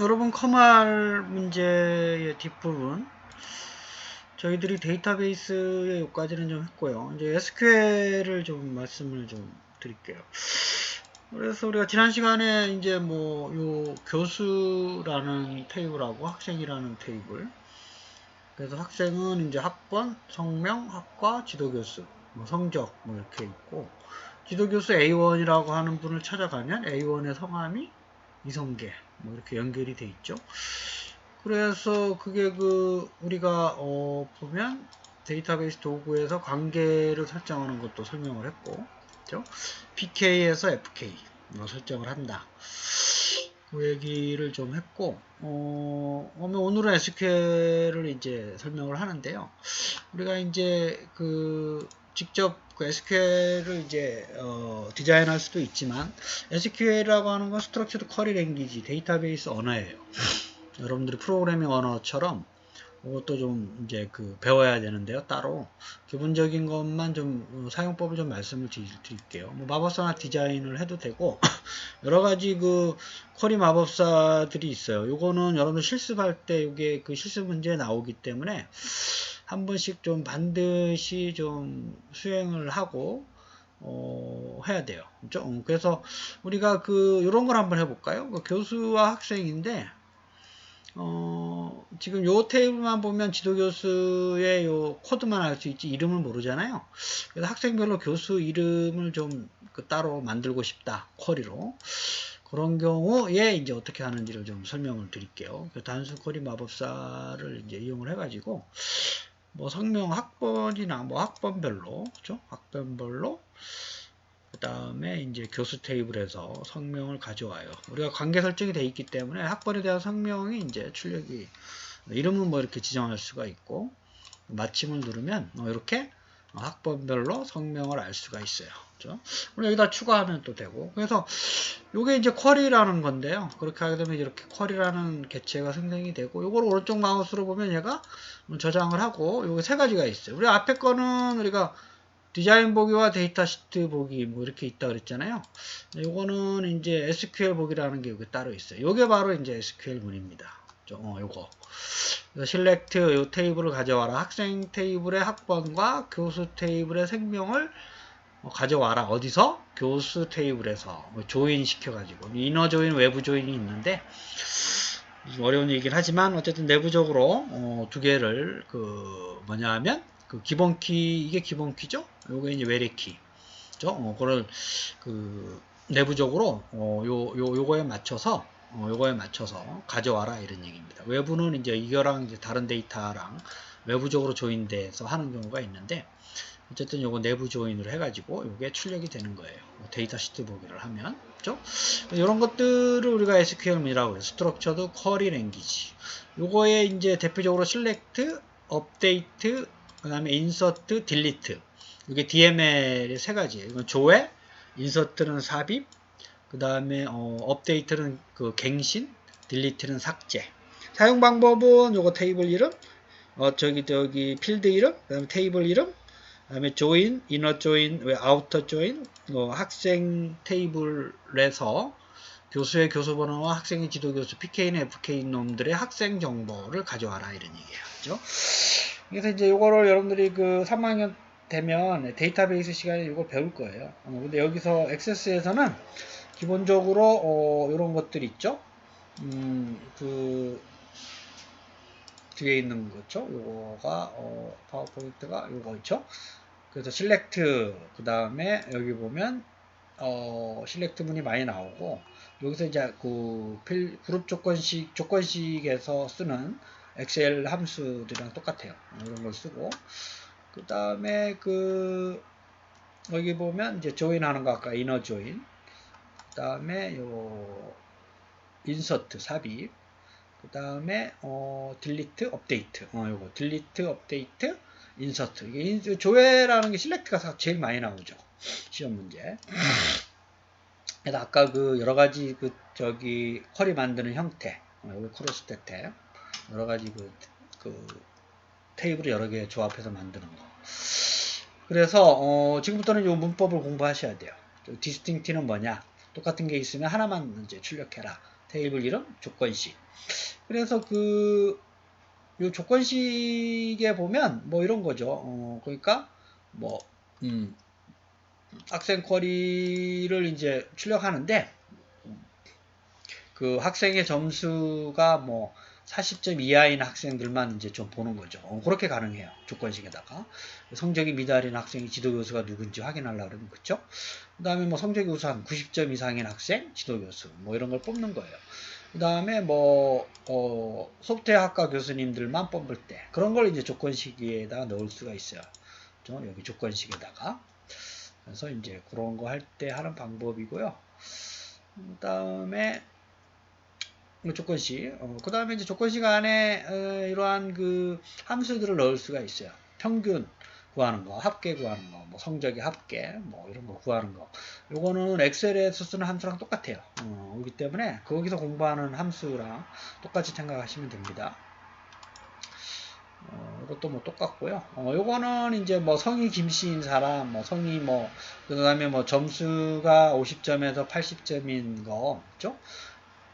여러분 커말 문제의 뒷부분 저희들이 데이터베이스의 요까지는 좀 했고요. 이제 SQL을 좀 말씀을 좀 드릴게요. 그래서 우리가 지난 시간에 이제 뭐 요 교수라는 테이블하고 학생이라는 테이블 그래서 학생은 이제 학번, 성명, 학과, 지도교수, 뭐 성적 뭐 이렇게 있고 지도교수 A1이라고 하는 분을 찾아가면 A1의 성함이 이성계 뭐 이렇게 연결이 돼 있죠. 그래서 그게 그 우리가 어 보면 데이터베이스 도구에서 관계를 설정하는 것도 설명을 했고, 그죠? PK에서 FK 뭐 설정을 한다. 그 얘기를 좀 했고, 어, 오늘은 SQL을 이제 설명을 하는데요. 우리가 이제 그 직접 그 SQL을 이제 어, 디자인할 수도 있지만 SQL이라고 하는 건 스트럭처드 쿼리 랭귀지 데이터베이스 언어예요. 여러분들이 프로그래밍 언어처럼 그것도 좀 이제 그 배워야 되는데요. 따로 기본적인 것만 좀 사용법을 좀 말씀을 드릴게요. 뭐 마법사나 디자인을 해도 되고 여러 가지 그 쿼리 마법사들이 있어요. 요거는 여러분들 실습할 때 이게 그 실습 문제에 나오기 때문에 한 번씩 좀 반드시 좀 수행을 하고 어, 해야 돼요. 그렇죠? 어, 그래서 우리가 그 이런 걸 한번 해볼까요? 그 교수와 학생인데 어, 지금 요 테이블만 보면 지도교수의 요 코드만 알 수 있지 이름을 모르잖아요. 그래서 학생별로 교수 이름을 좀 그 따로 만들고 싶다. 쿼리로. 그런 경우에 이제 어떻게 하는지를 좀 설명을 드릴게요. 그 단순 쿼리 마법사를 이제 이용을 해가지고 뭐 성명 학번이나 뭐 학번별로 그죠? 학번별로 그 다음에 이제 교수 테이블에서 성명을 가져와요. 우리가 관계 설정이 되어 있기 때문에 학번에 대한 성명이 이제 출력이 이름은 뭐 이렇게 지정할 수가 있고 마침을 누르면 뭐 이렇게 학번별로 성명을 알 수가 있어요. 그죠? 여기다 추가하면 또 되고. 그래서 이게 이제 쿼리라는 건데요. 그렇게 하게 되면 이렇게 쿼리라는 개체가 생성이 되고, 요걸 오른쪽 마우스로 보면 얘가 저장을 하고, 요게 세 가지가 있어요. 우리 앞에 거는 우리가 디자인 보기와 데이터 시트 보기 뭐 이렇게 있다 그랬잖아요. 요거는 이제 SQL 보기라는 게 여기 따로 있어요. 요게 바로 이제 SQL 문입니다. 어, 요거. 실렉트 요 테이블을 가져와라. 학생 테이블의 학번과 교수 테이블의 생명을 가져와라. 어디서? 교수 테이블에서 뭐 조인 시켜가지고 이너 조인, 외부 조인이 있는데 어려운 얘기긴 하지만 어쨌든 내부적으로 어, 두 개를 그 뭐냐 하면 그 기본 키 이게 기본 키죠. 요게 이제 외래 키. 죠? 어, 그걸 그 내부적으로 어, 요, 요 요거에 맞춰서 어, 요거에 맞춰서 가져와라 이런 얘기입니다. 외부는 이제 이거랑 이제 다른 데이터랑 외부적으로 조인돼서 하는 경우가 있는데 어쨌든 요거 내부 조인을 해가지고 요게 출력이 되는 거예요. 뭐 데이터 시트 보기를 하면 그죠? 이런 것들을 우리가 SQL이라고 해요. 스트럭처드 쿼리 랭귀지. 요거에 이제 대표적으로 select, update, 그다음에 insert, delete. 이게 DML의 세 가지예요. 이건 조회, 인서트는 삽입, 그 다음에 어, 업데이트는 그 갱신, 딜리트는 삭제. 사용 방법은 요거 테이블 이름, 어 저기 저기 필드 이름, 그 다음에 테이블 이름, 그 다음에 조인, 이너 조인, 왜 아우터 조인, 뭐 학생 테이블에서 교수의 교수 번호와 학생의 지도 교수 PK나 FK인 놈들의 학생 정보를 가져와라 이런 얘기예요. 그죠? 그래서 이제 요거를 여러분들이 그 3학년 되면 데이터베이스 시간에 이걸 배울 거예요. 어, 근데 여기서 액세스에서는 기본적으로 어, 이런 것들 있죠. 음, 그 뒤에 있는 거죠. 요거가 어, 파워포인트가 요거 있죠. 그래서 실렉트 그 다음에 여기 보면 어, 실렉트 문이 많이 나오고 여기서 이제 그 필, 그룹 조건식 조건식에서 쓰는 엑셀 함수들이랑 똑같아요. 이런 걸 쓰고 그 다음에 그 여기 보면 이제 조인 하는 거 아까 이너 조인 다음에 요 인서트 삽입. 그 다음에 어 딜리트 업데이트. 어 요거. 딜리트 업데이트 인서트. 이게 인, 조회라는 게 실렉트가 제일 많이 나오죠. 시험 문제. 그래서 아까 그 여러 가지 그 저기 쿼리 만드는 형태. 어, 여기 크로스 대태. 여러 가지 그, 그 테이블을 여러 개 조합해서 만드는 거. 그래서 어 지금부터는 요 문법을 공부하셔야 돼요. 디스팅티는 뭐냐 똑같은 게 있으면 하나만 이제 출력해라. 테이블 이름 조건식. 그래서 그, 요 조건식에 보면 뭐 이런 거죠. 어, 그러니까 뭐, 음, 학생 쿼리를 이제 출력하는데 그 학생의 점수가 뭐 40점 이하인 학생들만 이제 좀 보는 거죠. 어, 그렇게 가능해요. 조건식에다가. 성적이 미달인 학생이 지도교수가 누군지 확인하려고 그러면, 그쵸? 그 다음에 뭐 성적이 우수한 90점 이상인 학생, 지도교수, 뭐 이런 걸 뽑는 거예요. 그 다음에 뭐, 어, 소프트웨어 학과 교수님들만 뽑을 때, 그런 걸 이제 조건식에다가 넣을 수가 있어요. 그죠? 여기 조건식에다가. 그래서 이제 그런 거 할 때 하는 방법이고요. 그 다음에, 조건식. 어, 그 다음에 이제 조건식 안에 어, 이러한 그 함수들을 넣을 수가 있어요. 평균 구하는 거, 합계 구하는 거, 뭐 성적의 합계, 뭐 이런 거 구하는 거. 요거는 엑셀에서 쓰는 함수랑 똑같아요. 어, 그렇기 때문에 거기서 공부하는 함수랑 똑같이 생각하시면 됩니다. 어, 이것도 뭐 똑같고요. 어, 요거는 이제 뭐 성이 김씨인 사람, 뭐 성이 뭐, 그 다음에 뭐 점수가 50점에서 80점인 거, 그죠?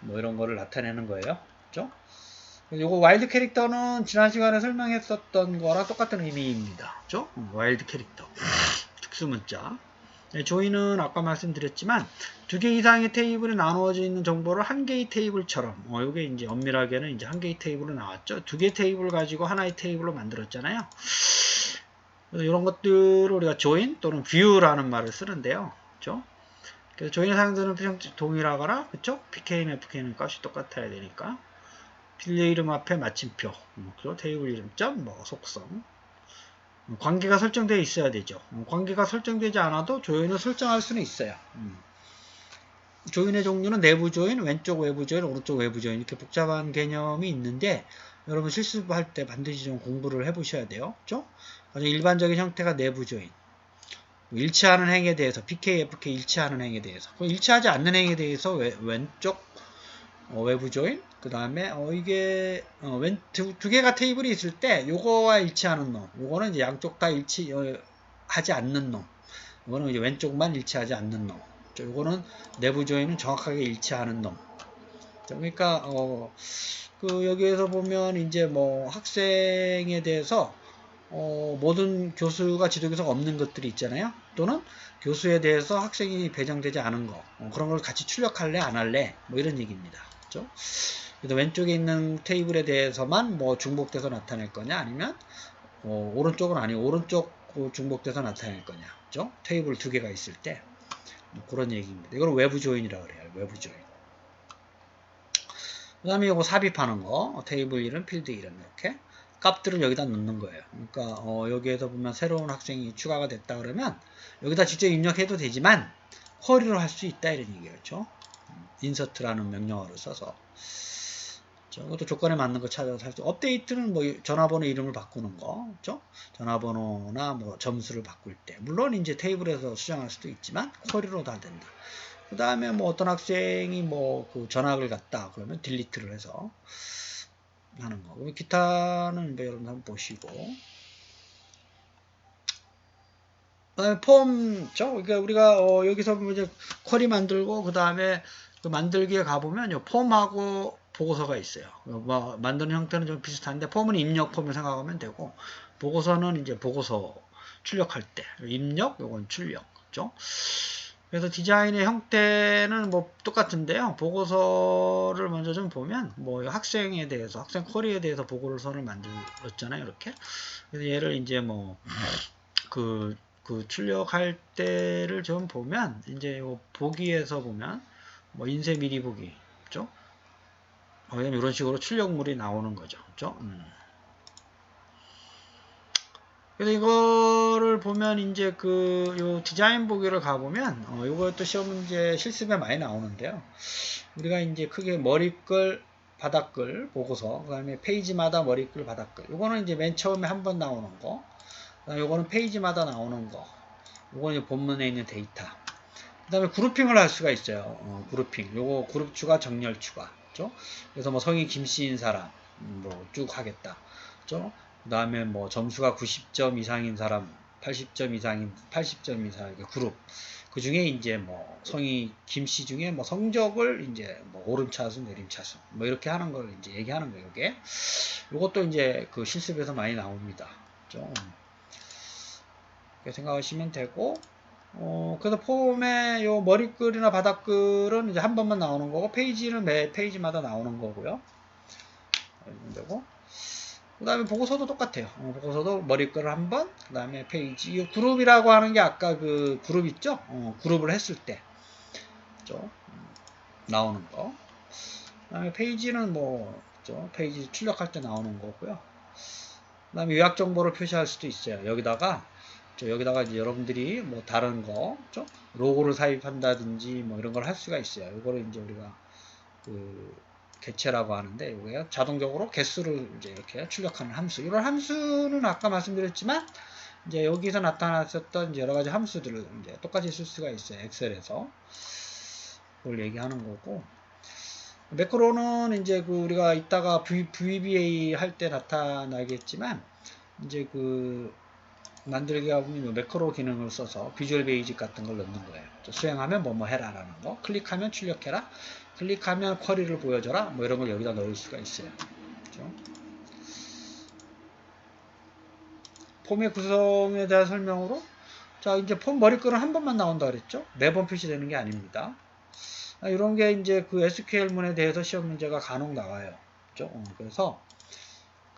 뭐 이런 거를 나타내는 거예요. 그죠? 요거 와일드 캐릭터는 지난 시간에 설명했었던 거랑 똑같은 의미입니다. 그죠? 음, 와일드 캐릭터. 특수 문자. 네, 조이는 아까 말씀드렸지만 두 개 이상의 테이블에 나누어져 있는 정보를 한 개의 테이블처럼 어, 요게 이제 엄밀하게는 이제 한 개의 테이블로 나왔죠. 두 개의 테이블 가지고 하나의 테이블로 만들었잖아요. 이런 것들을 우리가 join 또는 view라는 말을 쓰는데요. 그죠? 그래서 조인의 사용되는 표현 동일하거나 그쵸? PK는 FK는 값이 똑같아야 되니까 필드 이름 앞에 마침표 그 테이블 이름 점 뭐 속성 음, 관계가 설정되어 있어야 되죠. 음, 관계가 설정되지 않아도 조인을 설정할 수는 있어요. 음. 조인의 종류는 내부 조인, 왼쪽 외부 조인, 오른쪽 외부 조인 이렇게 복잡한 개념이 있는데 여러분 실습할 때 반드시 좀 공부를 해보셔야 돼요. 그죠? 가장 일반적인 형태가 내부 조인. 일치하는 행에 대해서 PK, FK 일치하는 행에 대해서 일치하지 않는 행에 대해서 왼, 왼쪽 어, 외부 조인 그 다음에 어, 이게 어, 왼, 두, 두 개가 테이블이 있을 때 요거와 일치하는 놈 요거는 이제 양쪽 다 일치하지 어, 않는 놈 요거는 이제 왼쪽만 일치하지 않는 놈 요거는 내부 조인은 정확하게 일치하는 놈. 그러니까 어, 그 여기에서 보면 이제 뭐 학생에 대해서 어, 모든 교수가 지도교사가 없는 것들이 있잖아요. 또는 교수에 대해서 학생이 배정되지 않은 거 어, 그런 걸 같이 출력할래 안 할래 뭐 이런 얘기입니다. 그렇죠? 그래서 왼쪽에 있는 테이블에 대해서만 뭐 중복돼서 나타낼 거냐 아니면 어, 오른쪽은 아니고 오른쪽 중복돼서 나타낼 거냐 그렇죠? 테이블 두 개가 있을 때 뭐 그런 얘기입니다. 이걸 외부 조인이라고 그래요. 외부 조인. 그 다음에 이거 삽입하는 거 테이블 이름 필드 이름 이렇게 값들을 여기다 넣는 거예요. 그러니까 어, 여기에서 보면 새로운 학생이 추가가 됐다 그러면 여기다 직접 입력해도 되지만 쿼리로 할 수 있다 이런 얘기예요. 그렇죠? 인서트라는 명령어를 써서 이것도 조건에 맞는 거 찾아서 할 수. 업데이트는 뭐 전화번호 이름을 바꾸는 거, 그렇죠? 전화번호나 뭐 점수를 바꿀 때, 물론 이제 테이블에서 수정할 수도 있지만 쿼리로 다 된다. 그 다음에 뭐 어떤 학생이 뭐 그 전학을 갔다 그러면 딜리트를 해서 하는 거. 기타는 뭐 여러분 한번 보시고. 폼죠. 그러니까 우리가 어 여기서 이제 쿼리 만들고 그 다음에 그 만들기에 가보면 폼하고 보고서가 있어요. 뭐 만드는 형태는 좀 비슷한데 폼은 입력 폼을 생각하면 되고 보고서는 이제 보고서 출력할 때 입력 요건 출력 그죠? 그래서 디자인의 형태는 뭐 똑같은데요. 보고서를 먼저 좀 보면 뭐 학생에 대해서 학생 쿼리에 대해서 보고서를 만들었잖아요. 이렇게. 그래서 얘를 이제 뭐그 그 출력할 때를 좀 보면 이제 요 보기에서 보면 뭐 인쇄 미리 보기 그죠? 어, 이런 식으로 출력물이 나오는 거죠. 그죠? 음. 그래서 이거를 보면 이제 그 요 디자인 보기를 가보면 어 요것도 시험 문제 실습에 많이 나오는데요. 우리가 이제 크게 머리글 바닥글 보고서 그 다음에 페이지마다 머리글 바닥글 요거는 이제 맨 처음에 한 번 나오는 거 요거는 페이지마다 나오는 거 요거는 본문에 있는 데이터 그 다음에 그룹핑을 할 수가 있어요. 어, 그룹핑 요거 그룹 추가 정렬 추가 그죠? 그래서 뭐 성이 김씨인 사람 음, 뭐쭉 하겠다 그죠? 그 다음에 뭐 점수가 90점 이상인 사람, 80점 이상인, 80점 이상, 그룹. 그 중에 이제 뭐 성이 김 씨 중에 뭐 성적을 이제 뭐 오름차순 내림차순 뭐 이렇게 하는 걸 이제 얘기하는 거예요. 이게 이것도 이제 그 실습에서 많이 나옵니다. 좀 그렇게 생각하시면 되고 어 그래서 폼의 요 머리글이나 바닥글은 이제 한 번만 나오는 거고 페이지는 매 페이지마다 나오는 거고요. 되고 그 다음에 보고서도 똑같아요. 어, 보고서도 머리글을 한 번, 그 다음에 페이지. 이 그룹이라고 하는 게 아까 그 그룹 있죠? 어, 그룹을 했을 때. 그죠? 음, 나오는 거. 그 다음에 페이지는 뭐, 그죠? 페이지 출력할 때 나오는 거고요. 그 다음에 요약 정보를 표시할 수도 있어요. 여기다가, 저 여기다가 이제 여러분들이 뭐 다른 거, 그죠? 로고를 삽입한다든지 뭐 이런 걸 할 수가 있어요. 이거를 이제 우리가 그 개체라고 하는데 이게 자동적으로 개수를 이제 이렇게 출력하는 함수. 이런 함수는 아까 말씀드렸지만 이제 여기서 나타났었던 여러 가지 함수들을 이제 똑같이 쓸 수가 있어요. 엑셀에서 그걸 얘기하는 거고 매크로는 이제 그 우리가 이따가 VBA 할 때 나타나겠지만 이제 그 만들기가 보면 매크로 기능을 써서 비주얼 베이직 같은 걸 넣는 거예요. 수행하면 뭐뭐 해라라는 거, 클릭하면 출력해라, 클릭하면 쿼리를 보여줘라, 뭐 이런 걸 여기다 넣을 수가 있어요. 그렇죠? 폼의 구성에 대한 설명으로 자 이제 폼 머리글은 한 번만 나온다 그랬죠? 매번 표시되는 게 아닙니다. 아, 이런 게 이제 그 SQL문에 대해서 시험 문제가 간혹 나와요. 그렇죠? 어, 그래서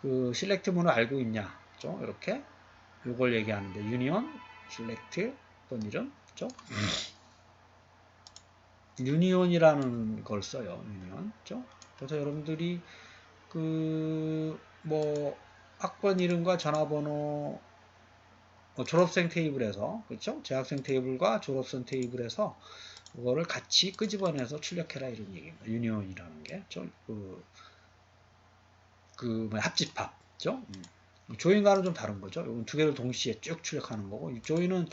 그 실렉트 문을 알고 있냐? 그렇죠? 이렇게 이걸 얘기하는데 유니온, 실렉트 어떤 이름, 그죠? 유니온이라는 걸 써요. 유니온, 그죠? 그래서 여러분들이 그 뭐 학번 이름과 전화번호 뭐 졸업생 테이블에서 그렇죠? 재학생 테이블과 졸업생 테이블에서 그거를 같이 끄집어내서 출력해라 이런 얘기입니다. 유니온이라는 게, 그, 그, 뭐 합집합, 죠 음. 조인과는 좀 다른 거죠. 이건 두 개를 동시에 쭉 출력하는 거고, 이 조인은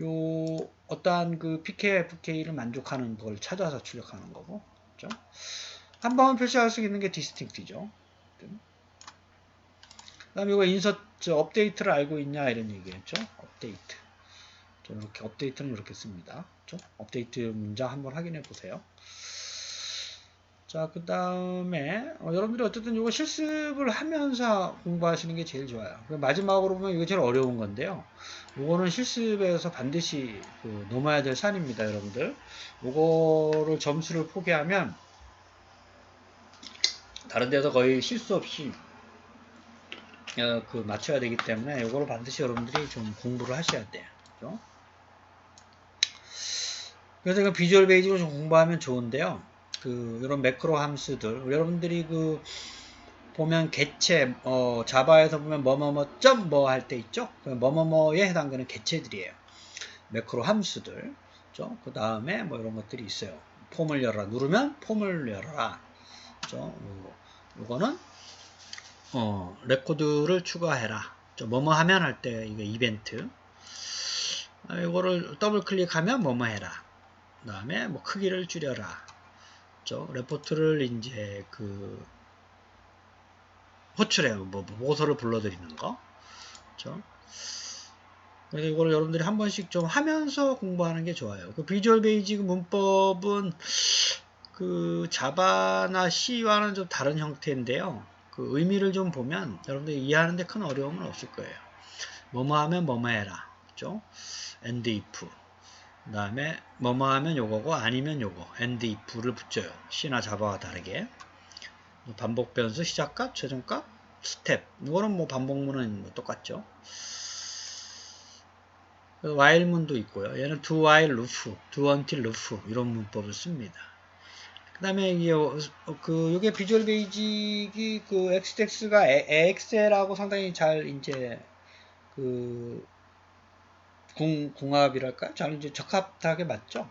요 어떠한 그 PK, FK를 만족하는 걸 찾아서 출력하는 거고, 그죠? 한 번만 표시할 수 있는 게 디스팅트죠. 그다음에 이거 인서트 업데이트를 알고 있냐 이런 얘기했죠. 업데이트. 이렇게 업데이트는 이렇게 씁니다. 그죠? 업데이트 문장 한번 확인해 보세요. 자, 그 다음에, 어, 여러분들이 어쨌든 이거 실습을 하면서 공부하시는 게 제일 좋아요. 마지막으로 보면 이거 제일 어려운 건데요. 이거는 실습에서 반드시 그 넘어야 될 산입니다, 여러분들. 이거를 점수를 포기하면, 다른 데서 거의 실수 없이 어, 그 맞춰야 되기 때문에 이거를 반드시 여러분들이 좀 공부를 하셔야 돼요. 그죠? 그래서 이거 비주얼 베이직으로 좀 공부하면 좋은데요. 그 이런 매크로 함수들 여러분들이 그 보면 개체 어 자바에서 보면 뭐뭐뭐 점뭐 할 때 있죠? 그 뭐뭐뭐에 해당되는 개체들이에요. 매크로 함수들 그 다음에 뭐 이런 것들이 있어요. 폼을 열어라. 누르면 폼을 열어라. 그죠? 이거는 어 레코드를 추가해라. 뭐뭐 하면 할 때 이거 이벤트. 아, 이거를 더블 클릭하면 뭐뭐 해라. 그 다음에 뭐 크기를 줄여라. 있죠. 레포트를 이제 그 호출해요. 뭐 보고서를 불러드리는 거. 그렇죠? 그래서 이거를 여러분들이 한 번씩 좀 하면서 공부하는 게 좋아요. 그 비주얼 베이직 문법은 그 자바나 C와는 좀 다른 형태인데요. 그 의미를 좀 보면 여러분들이 이해하는데 큰 어려움은 없을 거예요. 뭐뭐 하면 뭐뭐 해라. 그죠? and if. 그 다음에 뭐뭐 하면 요거고 아니면 요거 and if를 붙여요. C나 자바와 다르게 반복 변수 시작값 최종값 스텝 이거는 뭐 반복문은 뭐 똑같죠. while문도 있고요. 얘는 do while loop, do until loop 이런 문법을 씁니다. 그 다음에 이게 그 요게 비주얼 베이직이 그 XTX가 엑셀하고 상당히 잘 이제 그 공, 공합이랄까? 잘 이제 적합하게 맞죠?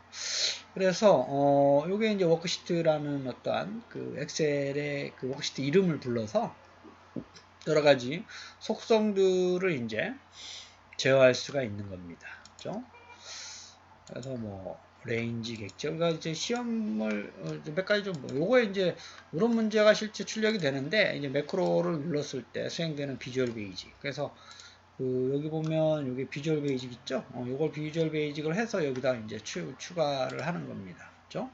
그래서, 어, 요게 이제 워크시트라는 어떠한 그 엑셀의 그 워크시트 이름을 불러서 여러 가지 속성들을 이제 제어할 수가 있는 겁니다. 그죠? 그래서 뭐, 레인지겠죠. 그러니까 이제 시험을 어, 몇 가지 좀, 뭐 요거에 이제 이런 문제가 실제 출력이 되는데, 이제 매크로를 눌렀을 때 수행되는 비주얼 베이지. 그래서 그 여기 보면 여기 비주얼 베이직 있죠? 어, 요걸 비주얼 베이직을 해서 여기다 이제 추, 추가를 하는 겁니다. 그죠?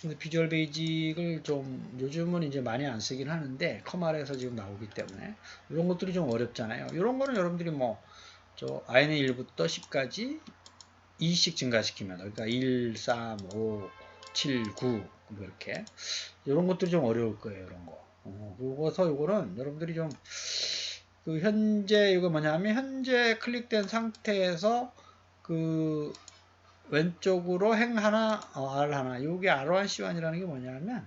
근데 비주얼 베이직을 좀 요즘은 이제 많이 안 쓰긴 하는데 커말에서 지금 나오기 때문에 이런 것들이 좀 어렵잖아요. 이런 거는 여러분들이 뭐저 in의 1부터 10까지 2씩 증가시키면 그러니까 1, 3, 5, 7, 9 이렇게 이런 것들이 좀 어려울 거예요. 이런 거. 어, 그거서 요거는 여러분들이 좀 그 현재 이거 뭐냐면 현재 클릭된 상태에서 그 왼쪽으로 행 하나, 어, R 하나. 요게 R1, C1이라는 게 뭐냐면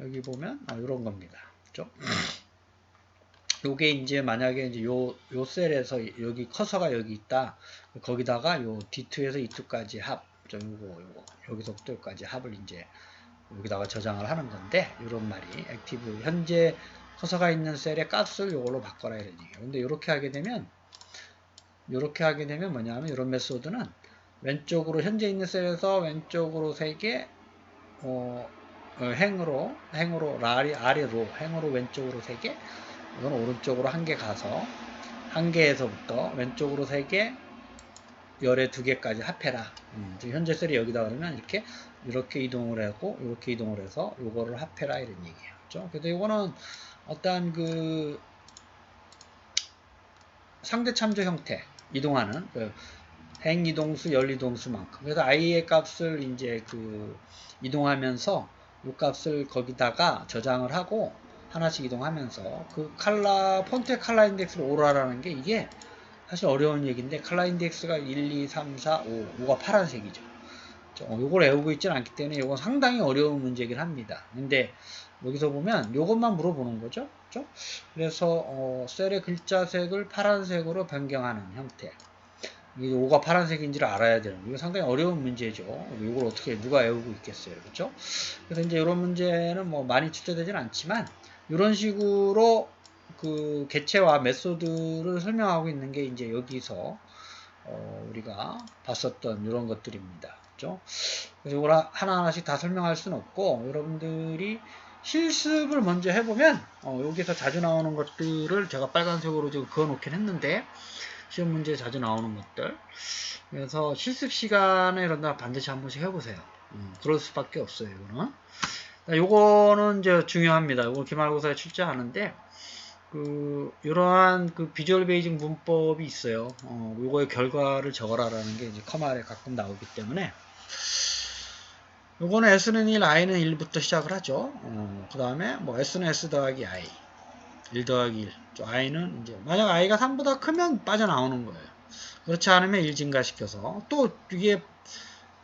여기 보면 어, 이런 겁니다. 그죠? 요게 이제 만약에 이제 요, 요 셀에서 여기 커서가 여기 있다. 거기다가 요 D2에서 E2까지 합, 저 요거, 요거, 여기서부터 여기까지 합을 이제 여기다가 저장을 하는 건데, 요런 말이 액티브, 현재 커서가 있는 셀의 값을 요걸로 바꿔라 이런 얘기예요. 근데 이렇게 하게 되면, 이렇게 하게 되면 뭐냐면 이런 메소드는 왼쪽으로 현재 있는 셀에서 왼쪽으로 3개 어, 어, 행으로 행으로 아래, 아래로 행으로 왼쪽으로 3개 이건 오른쪽으로 한 개 가서 한 개에서부터 왼쪽으로 3개 열에 두 개까지 합해라 음, 지금 현재 셀이 여기다 그러면 이렇게 이렇게 이동을 하고 이렇게 이동을 해서 요거를 합해라 이런 얘기예요 그렇죠? 그래서 이거는 어떠한 그 상대 참조 형태 이동하는 그 행이동수, 열이동수만큼. 그래서 i의 값을 이제 그 이동하면서 이 값을 거기다가 저장을 하고 하나씩 이동하면서 그 칼라, 폰트의 칼라 인덱스를 오라라는 게 이게 사실 어려운 얘기인데 칼라 인덱스가 1, 2, 3, 4, 5, 5가 파란색이죠. 어, 요걸 외우고 있지는 않기 때문에 이건 상당히 어려운 문제긴 합니다. 근데 여기서 보면 이것만 물어보는 거죠. 그렇죠? 그래서 어, 셀의 글자색을 파란색으로 변경하는 형태. 이 5가 파란색인지를 알아야 되는 이거 상당히 어려운 문제죠. 이걸 어떻게 누가 외우고 있겠어요. 그렇죠? 그래서 이제 이런 문제는 뭐 많이 출제되지는 않지만 이런 식으로 그 개체와 메소드를 설명하고 있는 게 이제 여기서 어 우리가 봤었던 이런 것들입니다. 그렇죠? 그래서 이걸 하나하나씩 다 설명할 수는 없고 여러분들이 실습을 먼저 해보면 어 여기서 자주 나오는 것들을 제가 빨간색으로 지금 그어 놓긴 했는데 시험 문제에 자주 나오는 것들. 그래서 실습 시간에 이런다 반드시 한 번씩 해보세요. 음, 그럴 수밖에 없어요, 이거는. 요거는 이제 중요합니다. 이거 기말고사에 출제하는데, 그, 이러한 그 비주얼 베이징 문법이 있어요. 어, 요거의 결과를 적어라라는 게 이제 커말에 가끔 나오기 때문에, 요거는 S는 1, I는 1부터 시작을 하죠. 어, 그 다음에 뭐 S는 S 더하기 I. 1 더하기 1. i는 이제 만약 i가 3보다 크면 빠져나오는 거예요. 그렇지 않으면 1 증가시켜서 또 이게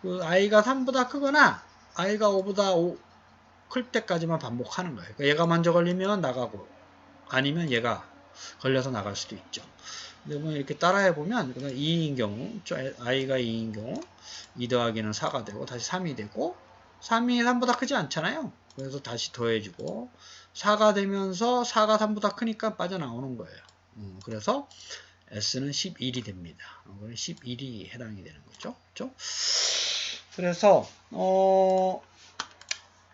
그 i가 3보다 크거나 i가 5보다 5, 클 때까지만 반복하는 거예요. 그러니까 얘가 먼저 걸리면 나가고 아니면 얘가 걸려서 나갈 수도 있죠. 근데 뭐 이렇게 따라해 보면 2인 경우 i가 2인 경우 2 더하기는 4가 되고 다시 3이 되고 3이 3보다 크지 않잖아요. 그래서 다시 더해주고 4가 되면서 4가 3보다 크니까 빠져나오는 거예요. 음, 그래서 S는 11이 됩니다. 이거는 11이 해당이 되는 거죠. 그렇죠? 그래서 어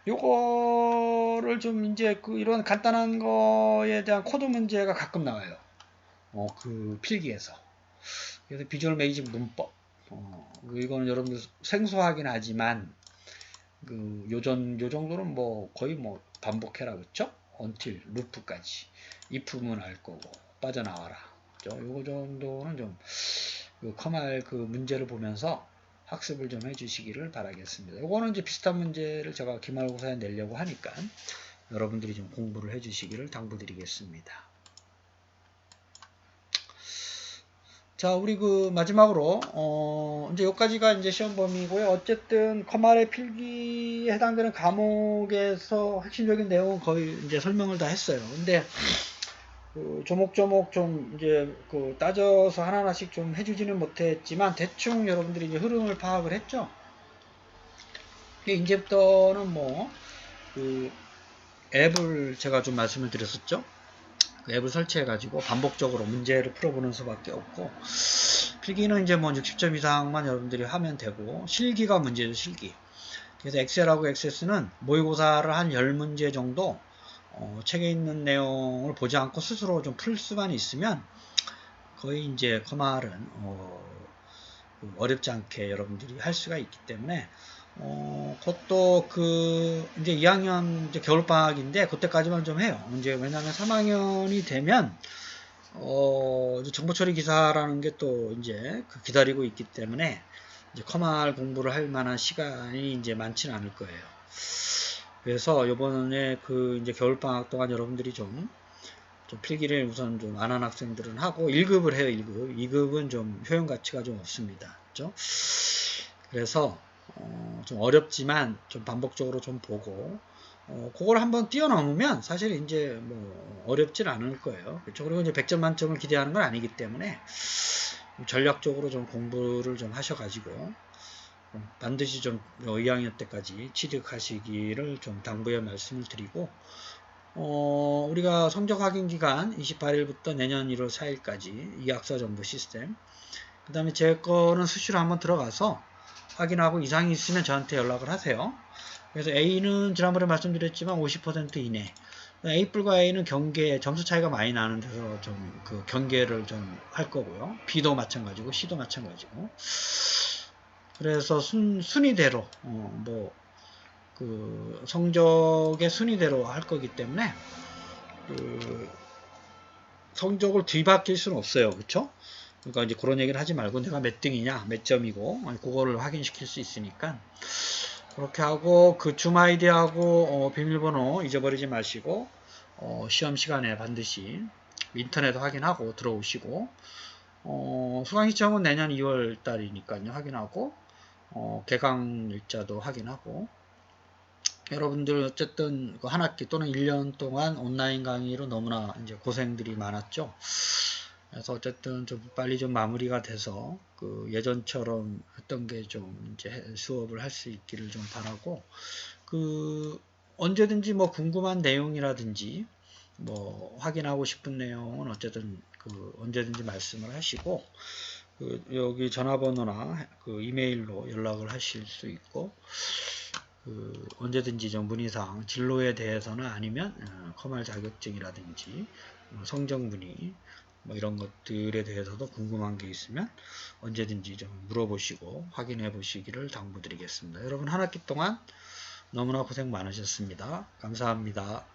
요거를 좀 이제 그 이런 간단한 거에 대한 코드 문제가 가끔 나와요. 어, 그 필기에서. 그래서 비주얼 메이징 문법. 어, 이거는 여러분들 생소하긴 하지만 그 요전 요 정도는 뭐 거의 뭐 반복해라 그렇죠? until 루프까지 if문 알 거고 빠져나와라. 그죠? 요거 정도는 좀 그 커말 그 문제를 보면서 학습을 좀 해주시기를 바라겠습니다. 요거는 이제 비슷한 문제를 제가 기말고사에 내려고 하니까 여러분들이 좀 공부를 해주시기를 당부드리겠습니다. 자, 우리 그 마지막으로 어 이제 여기까지가 이제 시험 범위고요. 어쨌든 커말의 필기에 해당되는 과목에서 핵심적인 내용은 거의 이제 설명을 다 했어요. 근데 그 조목조목 좀 이제 그 따져서 하나하나씩 좀 해주지는 못했지만 대충 여러분들이 이제 흐름을 파악을 했죠. 이제부터는 뭐 그 앱을 제가 좀 말씀을 드렸었죠. 그 앱을 설치해 가지고 반복적으로 문제를 풀어보는 수밖에 없고 필기는 이제 뭐 60점 이상만 여러분들이 하면 되고 실기가 문제죠 실기 그래서 엑셀하고 엑세스는 모의고사를 한 10문제 정도 어, 책에 있는 내용을 보지 않고 스스로 좀 풀 수만 있으면 거의 이제 커말은 어, 그 어렵지 않게 여러분들이 할 수가 있기 때문에 어, 그것도 그 이제 2학년 이제 겨울 방학인데 그때까지만 좀 해요. 이제 왜냐하면 3학년이 되면 어, 이제 정보 처리 기사라는 게 또 이제 그 기다리고 있기 때문에 이제 커말 공부를 할 만한 시간이 이제 많지는 않을 거예요. 그래서 요번에 그 이제 겨울방학 동안 여러분들이 좀, 좀 필기를 우선 좀 안 한 학생들은 하고 1급을 해요, 1급. 2급은 좀 효용 가치가 좀 없습니다. 그죠? 그래서 어, 좀 어렵지만 좀 반복적으로 좀 보고 어, 그걸 한번 뛰어넘으면 사실 이제 뭐 어렵진 않을 거예요. 그렇죠? 그리고 이제 100점 만점을 기대하는 건 아니기 때문에 전략적으로 좀 공부를 좀 하셔가지고 음, 반드시 좀 2학년 때까지 취득하시기를 좀 당부의 말씀을 드리고 어, 우리가 성적 확인 기간 28일부터 내년 1월 4일까지 이학사 정보 시스템 그 다음에 제 거는 수시로 한번 들어가서 확인하고 이상이 있으면 저한테 연락을 하세요. 그래서 A는 지난번에 말씀드렸지만 50% 이내. A뿔과 A는 경계 점수 차이가 많이 나는 데서 좀 그 경계를 좀 할 거고요. B도 마찬가지고 C도 마찬가지고. 그래서 순, 순위대로 어, 뭐그 성적의 순위대로 할 거기 때문에 그 성적을 뒤바뀔 수는 없어요. 그렇죠? 그러니까 이제 그런 얘기를 하지 말고 내가 몇 등이냐, 몇 점이고 그거를 확인시킬 수 있으니까 그렇게 하고 그 줌 아이디하고 어, 비밀번호 잊어버리지 마시고 어, 시험 시간에 반드시 인터넷 확인하고 들어오시고 어, 수강 시점은 내년 2월 달이니까요 확인하고 어, 개강 일자도 확인하고 여러분들 어쨌든 그 한 학기 또는 1년 동안 온라인 강의로 너무나 이제 고생들이 많았죠. 그래서 어쨌든 좀 빨리 좀 마무리가 돼서 그 예전처럼 했던 게 좀 이제 수업을 할 수 있기를 좀 바라고 그 언제든지 뭐 궁금한 내용이라든지 뭐 확인하고 싶은 내용은 어쨌든 그 언제든지 말씀을 하시고 그 여기 전화번호나 그 이메일로 연락을 하실 수 있고 그 언제든지 좀 문의사항 진로에 대해서는 아니면 어, 커말 자격증이라든지 어, 성적 문의 뭐 이런 것들에 대해서도 궁금한 게 있으면 언제든지 좀 물어보시고 확인해 보시기를 당부드리겠습니다. 여러분 한 학기 동안 너무나 고생 많으셨습니다. 감사합니다.